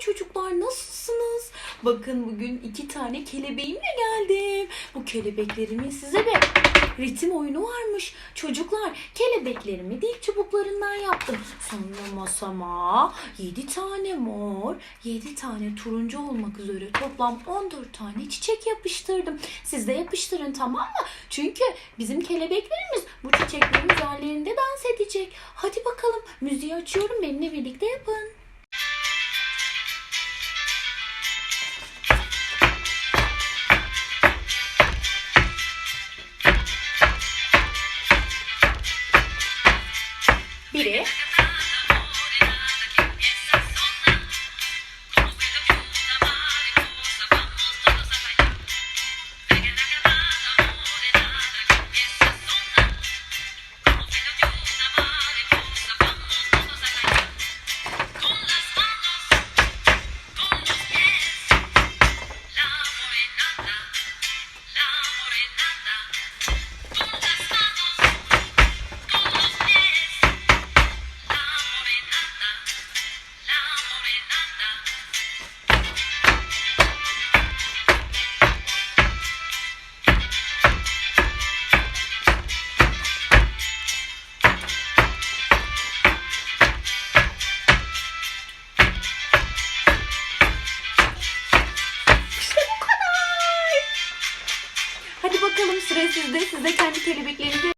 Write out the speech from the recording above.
çocuklar nasılsınız? Bakın bugün iki tane kelebeğimle geldim. Bu kelebeklerimin size bir ritim oyunu varmış. Çocuklar kelebeklerimi dil çubuklarından yaptım. Sonra masama yedi tane mor, yedi tane turuncu olmak üzere toplam 14 tane çiçek yapıştırdım. Siz de yapıştırın tamam mı? Çünkü bizim kelebeklerimiz bu çiçeklerin üzerlerinde dans edecek. Hadi bakalım müziği açıyorum benimle birlikte yapın. 1'e bakalım sıra sizde. Siz de kendi kelebeklerinizi